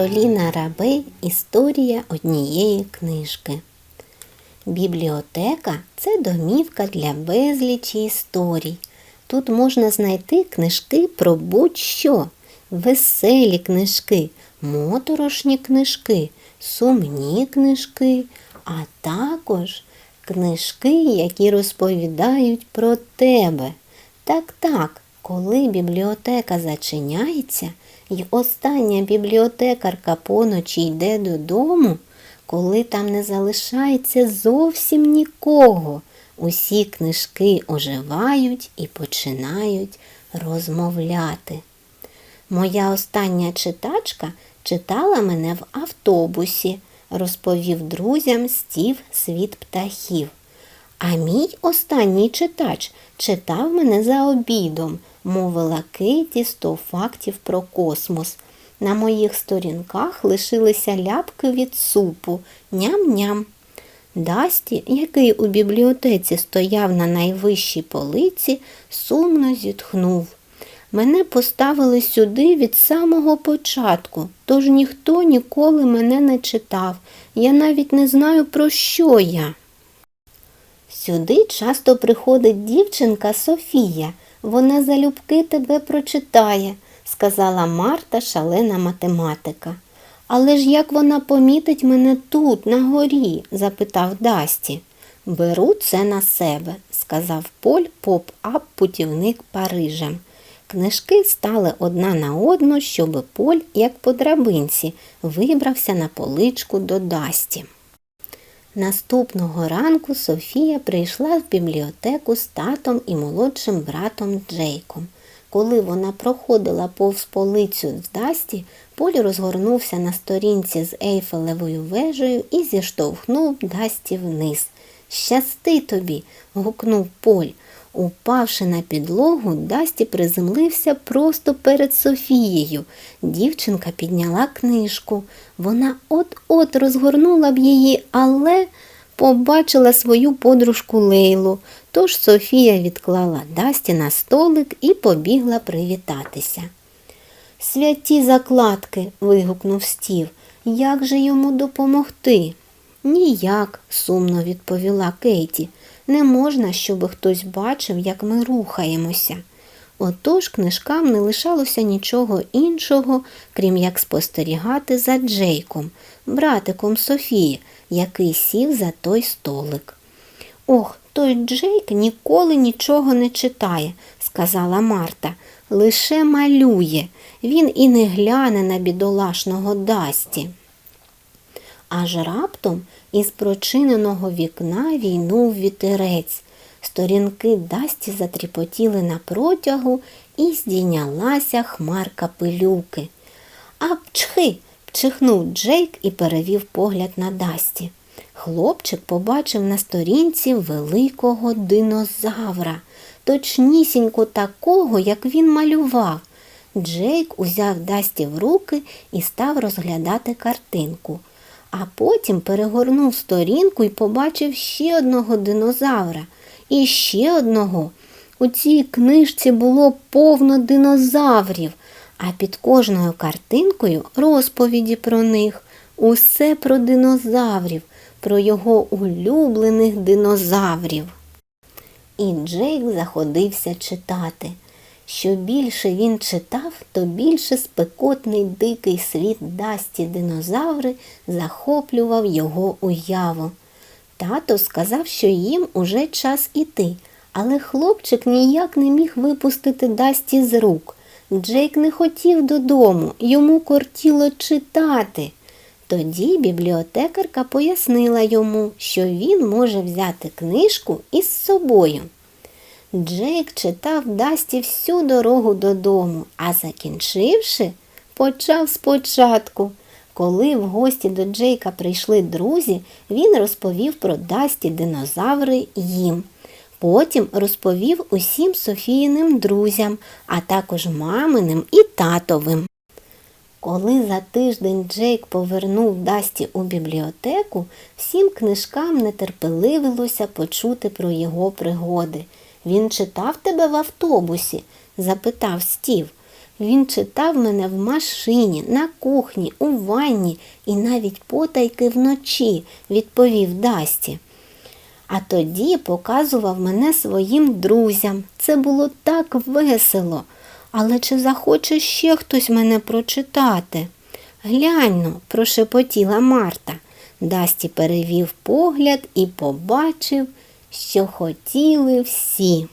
Кароліна Рабей Історія однієї книжки. Бібліотека це домівка для безлічі історій. Тут можна знайти книжки про будь-що, веселі книжки, моторошні книжки, сумні книжки, а також книжки, які розповідають про тебе. Так, так, коли бібліотека зачиняється, і остання бібліотекарка поночі йде додому, коли там не залишається зовсім нікого, усі книжки оживають і починають розмовляти. Моя остання читачка читала мене в автобусі, розповів друзям стів світ птахів. А мій останній читач читав мене за обідом, мовила Кейті сто фактів про космос. На моїх сторінках лишилися ляпки від супу, ням-ням. Дасті, який у бібліотеці стояв на найвищій полиці, сумно зітхнув. Мене поставили сюди від самого початку, тож ніхто ніколи мене не читав. Я навіть не знаю, про що я. Сюди часто приходить дівчинка Софія. Вона залюбки тебе прочитає, сказала Марта, шалена математика. Але ж як вона помітить мене тут, на горі? запитав Дасті. Беру це на себе, сказав Поль поп-ап путівник Парижем. Книжки стали одна на одну, щоб Поль, як по драбинці, вибрався на поличку до Дасті. Наступного ранку Софія прийшла в бібліотеку з татом і молодшим братом Джейком. Коли вона проходила повз полицю з Дасті, Поль розгорнувся на сторінці з Ейфелевою вежею і зіштовхнув Дасті вниз. Щасти тобі. гукнув Поль. Упавши на підлогу, Дасті приземлився просто перед Софією. Дівчинка підняла книжку. Вона от-от розгорнула б її, але побачила свою подружку Лейлу. Тож Софія відклала Дасті на столик і побігла привітатися. Святі закладки. вигукнув стів. Як же йому допомогти? Ніяк, сумно відповіла Кейті. Не можна, щоб хтось бачив, як ми рухаємося. Отож книжкам не лишалося нічого іншого, крім як спостерігати за Джейком, братиком Софії, який сів за той столик. Ох, той Джейк ніколи нічого не читає, сказала Марта. Лише малює. Він і не гляне на бідолашного Дасті. Аж раптом із прочиненого вікна війнув вітерець. Сторінки Дасті затріпотіли на протягу і здійнялася хмарка пилюки. А пчхи! пчихнув Джейк і перевів погляд на Дасті. Хлопчик побачив на сторінці великого динозавра, точнісінько такого, як він малював. Джейк узяв Дасті в руки і став розглядати картинку а потім перегорнув сторінку і побачив ще одного динозавра і ще одного. У цій книжці було повно динозаврів, а під кожною картинкою розповіді про них, усе про динозаврів, про його улюблених динозаврів. І Джейк заходився читати. Що більше він читав, то більше спекотний дикий світ Дасті динозаври захоплював його уяву. Тато сказав, що їм уже час іти, але хлопчик ніяк не міг випустити Дасті з рук. Джейк не хотів додому, йому кортіло читати. Тоді бібліотекарка пояснила йому, що він може взяти книжку із собою. Джейк читав Дасті всю дорогу додому, а закінчивши, почав спочатку. Коли в гості до Джейка прийшли друзі, він розповів про Дасті динозаври їм. Потім розповів усім Софіїним друзям, а також маминим і татовим. Коли за тиждень Джейк повернув Дасті у бібліотеку, всім книжкам нетерпеливилося почути про його пригоди. Він читав тебе в автобусі? запитав стів. Він читав мене в машині, на кухні, у ванні і навіть потайки вночі, відповів Дасті. А тоді показував мене своїм друзям. Це було так весело. Але чи захоче ще хтось мене прочитати? Гляньно, прошепотіла Марта. Дасті перевів погляд і побачив, що хотіли всі.